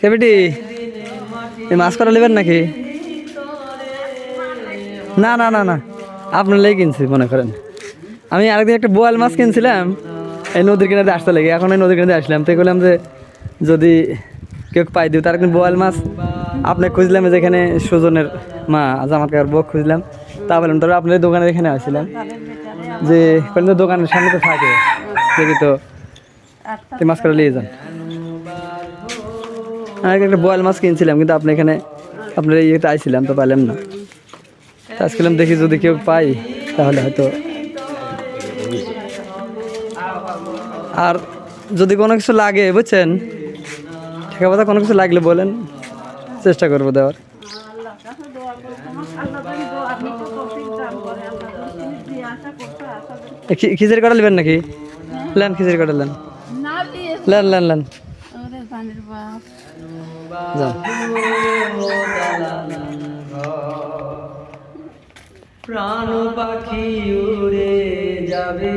কে বেটি? মাছ করা নেবেন নাকি? না না না না। আপনার লেগে কিনছি মনে করেন। আমি আরেকদিন একটা বোয়াল মাছ কিনছিলাম এই নদীর কিনারে আসতে লাগে। এখন এই নদীর কিনারে আসলাম। তো বললাম যে যদি কেউ পাই দিও তার একদিন বোয়াল মাছ। আপনি খুঁজলাম যেখানে সুজনের মা জামাত কাকার বউ খুঁজলাম। তা বললাম তবে আপনার দোকানের এখানে আসছিলাম যে বললাম দোকানের সামনে তো থাকে। দেখি তো মাছ করে নিয়ে যান? আমি একটা বোয়াল মাছ কিনছিলাম কিন্তু আপনি এখানে আপনার ইয়েতে আইছিলাম তো পাইলাম না। তা আজকাল দেখি যদি কেউ পাই তাহলে হয়তো। আর যদি কোনো কিছু লাগে বুঝছেন? টাকা পয়সা কোনো কিছু লাগলে বলেন চেষ্টা করব দেওয়ার। খিচুড়ি কটা নেবেন নাকি? লেন খিচুড়ি কটা লেন লেন লেন লেন। জানির বাপ। প্রাণ পাখি উড়ে যাবে।